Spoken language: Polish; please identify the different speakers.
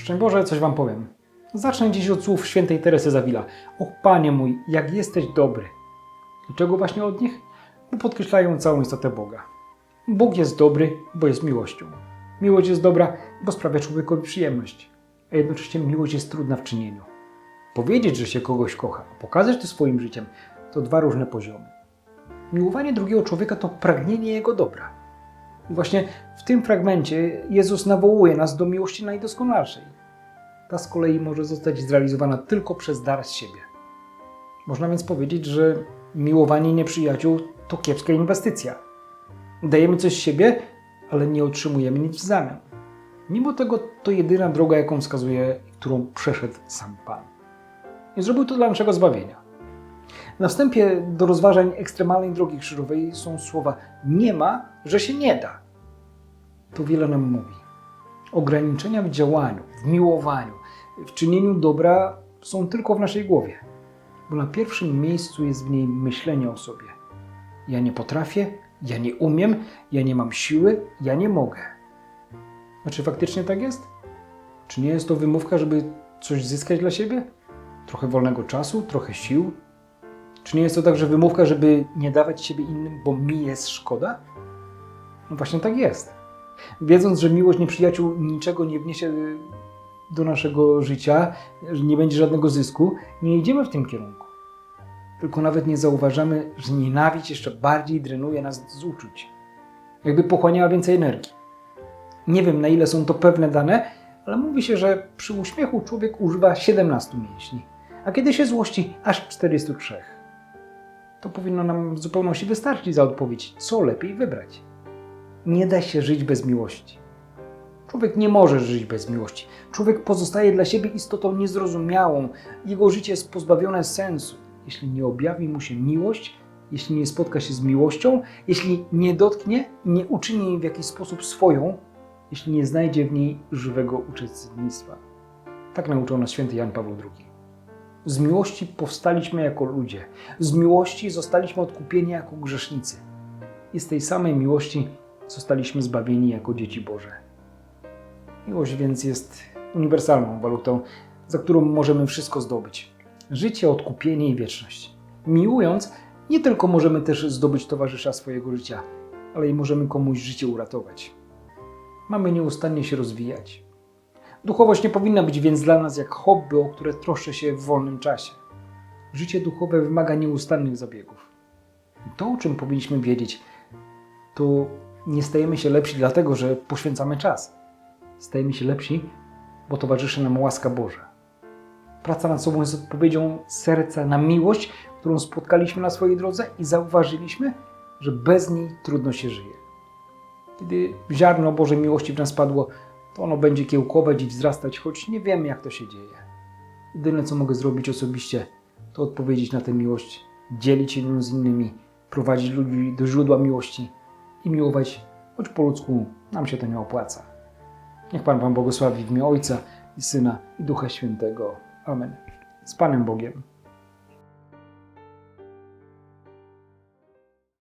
Speaker 1: Szczęść Boże, coś Wam powiem. Zacznę dziś od słów świętej Teresy Zawila. O Panie mój, jak jesteś dobry. I czego właśnie od nich? Bo podkreślają całą istotę Boga. Bóg jest dobry, bo jest miłością. Miłość jest dobra, bo sprawia człowiekowi przyjemność. A jednocześnie miłość jest trudna w czynieniu. Powiedzieć, że się kogoś kocha, a pokazać to swoim życiem, to dwa różne poziomy. Miłowanie drugiego człowieka to pragnienie jego dobra. Właśnie w tym fragmencie Jezus nawołuje nas do miłości najdoskonalszej. Ta z kolei może zostać zrealizowana tylko przez dar z siebie. Można więc powiedzieć, że miłowanie nieprzyjaciół to kiepska inwestycja. Dajemy coś z siebie, ale nie otrzymujemy nic w zamian. Mimo tego to jedyna droga, jaką wskazuje, którą przeszedł sam Pan. I zrobił to dla naszego zbawienia. Na wstępie do rozważań ekstremalnej drogi krzyżowej są słowa nie ma, że się nie da. To wiele nam mówi. Ograniczenia w działaniu, w miłowaniu, w czynieniu dobra są tylko w naszej głowie, bo na pierwszym miejscu jest w niej myślenie o sobie. Ja nie potrafię, ja nie umiem, ja nie mam siły, ja nie mogę. A czy faktycznie tak jest? Czy nie jest to wymówka, żeby coś zyskać dla siebie? Trochę wolnego czasu, trochę sił? Czy nie jest to także wymówka, żeby nie dawać siebie innym, bo mi jest szkoda? No właśnie tak jest. Wiedząc, że miłość nieprzyjaciół niczego nie wniesie do naszego życia, że nie będzie żadnego zysku, nie idziemy w tym kierunku. Tylko nawet nie zauważamy, że nienawiść jeszcze bardziej drenuje nas z uczuć. Jakby pochłaniała więcej energii. Nie wiem, na ile są to pewne dane, ale mówi się, że przy uśmiechu człowiek używa 17 mięśni, a kiedy się złości, aż 403. To powinno nam w zupełności wystarczyć za odpowiedź, co lepiej wybrać. Nie da się żyć bez miłości. Człowiek nie może żyć bez miłości. Człowiek pozostaje dla siebie istotą niezrozumiałą. Jego życie jest pozbawione sensu, jeśli nie objawi mu się miłość, jeśli nie spotka się z miłością, jeśli nie dotknie i nie uczyni jej w jakiś sposób swoją, jeśli nie znajdzie w niej żywego uczestnictwa. Tak nauczał nas święty Jan Paweł II. Z miłości powstaliśmy jako ludzie. Z miłości zostaliśmy odkupieni jako grzesznicy. I z tej samej miłości zostaliśmy zbawieni jako dzieci Boże. Miłość więc jest uniwersalną walutą, za którą możemy wszystko zdobyć: życie, odkupienie i wieczność. Miłując, nie tylko możemy też zdobyć towarzysza swojego życia, ale i możemy komuś życie uratować. Mamy nieustannie się rozwijać. Duchowość nie powinna być więc dla nas jak hobby, o które troszczę się w wolnym czasie. Życie duchowe wymaga nieustannych zabiegów. To, o czym powinniśmy wiedzieć, to nie stajemy się lepsi dlatego, że poświęcamy czas. Stajemy się lepsi, bo towarzyszy nam łaska Boża. Praca nad sobą jest odpowiedzią serca na miłość, którą spotkaliśmy na swojej drodze i zauważyliśmy, że bez niej trudno się żyje. Kiedy ziarno Bożej miłości w nas padło, to ono będzie kiełkować i wzrastać, choć nie wiemy, jak to się dzieje. Jedyne, co mogę zrobić osobiście, to odpowiedzieć na tę miłość, dzielić się nią z innymi, prowadzić ludzi do źródła miłości i miłować, choć po ludzku nam się to nie opłaca. Niech Pan Wam błogosławi w imię Ojca i Syna i Ducha Świętego. Amen. Z Panem Bogiem.